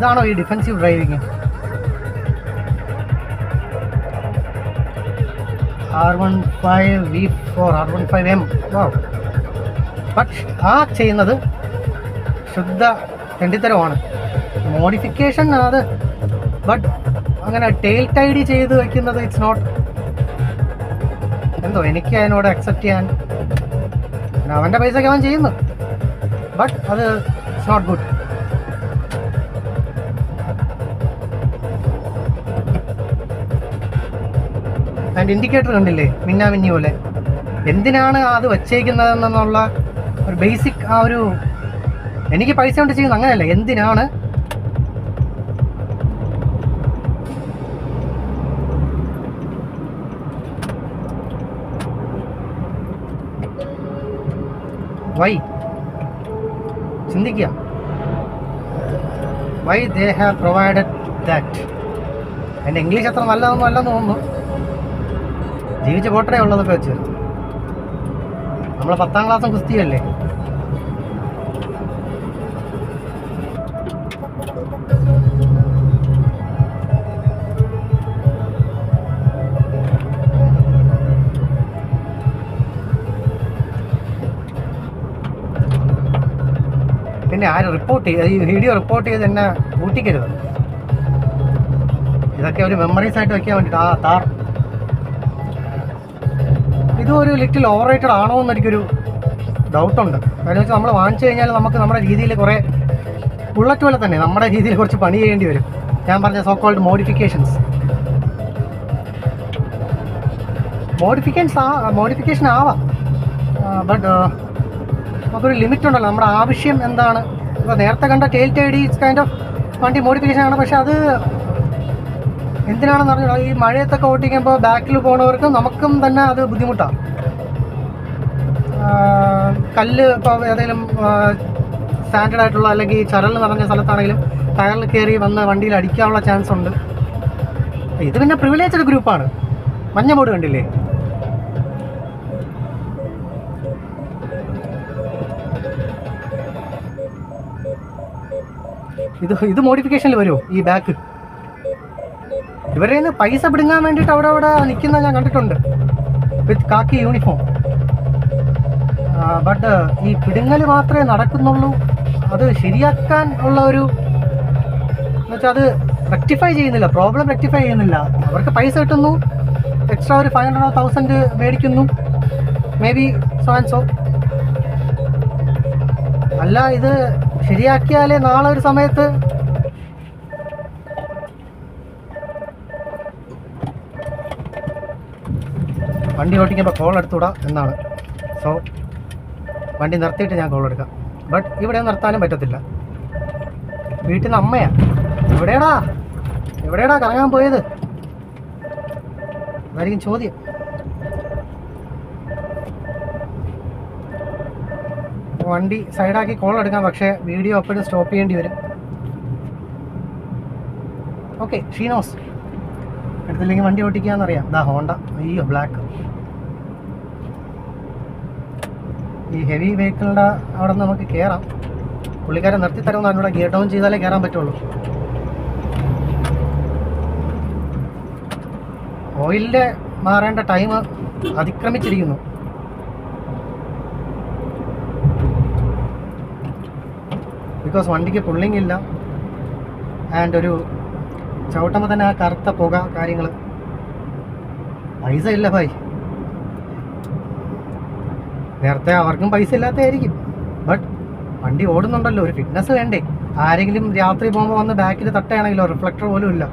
ഇതാണോ ഈ defensive driving R one five V four R one five M പക്ഷെ ആ ചെയ്യുന്നത് ശുദ്ധ തെണ്ടിത്തരമാണ്. മോഡിഫിക്കേഷൻ അത് ബട്ട് അങ്ങനെ ടെയിൽ ടൈഡി ചെയ്ത് വെക്കുന്നത് ഇറ്റ്സ് നോട്ട് എന്തോ എനിക്ക് അതിനോട് അക്സെപ്റ്റ് ചെയ്യാൻ. അവന്റെ ഒക്കെ അവൻ ചെയ്യുന്നു. ബട്ട് അത് it's not good and indicator കണ്ടില്ലേ? മിന്നാ മിന്നി പോലെ. എന്തിനാണ് അത് വച്ചേക്കുന്നതെന്നുള്ള ഒരു ബേസിക് ആ ഒരു എനിക്ക് പൈസ കൊണ്ട് ചെയ്യുന്നത് അങ്ങനെയല്ല. എന്തിനാണ് വൈ? ചിന്തിക്കുക. Why they have provided that. എന്റെ ഇംഗ്ലീഷ് അത്ര നല്ലതൊന്നും അല്ലെന്ന് തോന്നുന്നു. ജീവിച്ച് പോട്ടേ ഉള്ളതൊക്കെ വെച്ച്. നമ്മൾ പത്താം ക്ലാസ്സും കുസ്തിയല്ലേ പിന്നെ ആരും റിപ്പോർട്ട് ചെയ്ത് ഈ വീഡിയോ റിപ്പോർട്ട് ചെയ്ത് എന്നെ കൂട്ടിക്കരുത് ഇതൊക്കെ ഒരു മെമ്മറീസ് ആയിട്ട് വെക്കാൻ വേണ്ടിയിട്ട് ആ താർ ഇതും ഒരു ലിറ്റിൽ ഓവർ റേറ്റഡ് ആണോ എന്ന് എനിക്കൊരു ഡൗട്ടുണ്ട് കാരണം വെച്ചാൽ നമ്മൾ വാങ്ങിച്ചു കഴിഞ്ഞാൽ നമുക്ക് നമ്മുടെ രീതിയിൽ കുറേ ബുള്ളറ്റ് പോലെ തന്നെ നമ്മുടെ രീതിയിൽ കുറച്ച് പണി ചെയ്യേണ്ടി വരും. ഞാൻ പറഞ്ഞ സോ കോൾഡ് മോഡിഫിക്കേഷൻസ് മോഡിഫിക്കേഷൻസ് ആ മോഡിഫിക്കേഷൻ ആവാം. ബട്ട് നമുക്കൊരു ലിമിറ്റ് ഉണ്ടല്ലോ. നമ്മുടെ ആവശ്യം എന്താണ്? ഇപ്പോൾ നേരത്തെ കണ്ട ടെയിൽ ടൈഡി കൈൻഡ് ഓഫ് വണ്ടി മോഡിഫിക്കേഷൻ ആണ്. പക്ഷേ അത് എന്തിനാണെന്ന് പറഞ്ഞാൽ ഈ മഴയത്തൊക്കെ ഓട്ടിക്കുമ്പോൾ ബാക്കിൽ പോണവർക്ക് നമുക്കും തന്നെ അത് ബുദ്ധിമുട്ടാണ് കല്ല് ഇപ്പോൾ ഏതെങ്കിലും സ്റ്റാൻഡേർഡ് ആയിട്ടുള്ള അല്ലെങ്കിൽ ചരൽ നിറഞ്ഞ സ്ഥലത്താണെങ്കിലും ടയറിൽ കയറി വന്ന് വണ്ടിയിൽ അടിക്കാനുള്ള ചാൻസ് ഉണ്ട്. ഇത് പിന്നെ പ്രിവിലേജഡ് ഗ്രൂപ്പാണ് മഞ്ഞ ബോർഡ് കണ്ടില്ലേ? ഇത് ഇത് മോഡിഫിക്കേഷനിൽ വരുമോ ഈ ബാക്ക് ഇവരെ നിന്ന് പൈസ പിടുങ്ങാൻ വേണ്ടിയിട്ട് അവിടെ അവിടെ നിൽക്കുന്ന ഞാൻ കണ്ടിട്ടുണ്ട്. വിത്ത് കാക്കി യൂണിഫോം ബട്ട് ഈ പിടുങ്ങൽ മാത്രമേ നടക്കുന്നുള്ളൂ. അത് ശരിയാക്കാൻ ഉള്ള ഒരു എന്നുവെച്ചാൽ അത് റെക്ടിഫൈ ചെയ്യുന്നില്ല. പ്രോബ്ലം റെക്ടിഫൈ ചെയ്യുന്നില്ല. അവർക്ക് പൈസ കിട്ടുന്നു. എക്സ്ട്രാ ഒരു ഫൈവ് ഹൺഡ്രഡ് തൗസൻഡ് മേടിക്കുന്നു. May be so and so അല്ല ഇത് ശരിയാക്കിയാലേ നാളെ ഒരു സമയത്ത് വണ്ടി ഓടിക്കുമ്പോൾ കോൾ എടുത്തുവിടാം എന്നാണ്. സോ വണ്ടി നിർത്തിയിട്ട് ഞാൻ കോൾ എടുക്കാം. ബട്ട് ഇവിടെ നിർത്താനും പറ്റത്തില്ല. വീട്ടിൽ നിന്ന് അമ്മയാ. എവിടെയാടാ? എവിടെയാടാ കറങ്ങാൻ പോയത്? അതായിരിക്കും ചോദ്യം. വണ്ടി സൈഡാക്കി കോൾ എടുക്കാം പക്ഷേ വീഡിയോ അപ്പോഴും സ്റ്റോപ്പ് ചെയ്യേണ്ടി വരും. ഓക്കെ ഷീനോസ്. എടുത്തില്ലെങ്കിൽ വണ്ടി ഓട്ടിക്കാന്നറിയാം. ദാ ഹോണ്ട. അയ്യോ ബ്ലാക്ക് ഈ ഹെവി വെഹിക്കിളിന്റെ അവിടെ നിന്ന് നമുക്ക് കയറാം പുള്ളിക്കാരെ നിർത്തി തരുമെന്ന് അതിനോട് ഗിയർ ഡൗൺ ചെയ്താലേ കയറാൻ പറ്റുള്ളൂ. ഓയിലിന്റെ മാറേണ്ട ടൈം അതിക്രമിച്ചിരിക്കുന്നു. ബിക്കോസ് വണ്ടിക്ക് പുള്ളിങ് ഇല്ല. ആൻഡ് ഒരു ചവിട്ടുമ്പോൾ തന്നെ ആ കറുത്ത പുക കാര്യങ്ങൾ പൈസ ഇല്ല ഭായ്. നേരത്തെ അവർക്കും പൈസ ഇല്ലാത്തതായിരിക്കും. ബട്ട് വണ്ടി ഓടുന്നുണ്ടല്ലോ ഒരു ഫിറ്റ്നസ് വേണ്ടേ? ആരെങ്കിലും രാത്രി പോകുമ്പോൾ വന്ന് ബാക്കിൽ തട്ടുകയാണെങ്കിലോ റിഫ്ലക്ടർ പോലും ഇല്ല.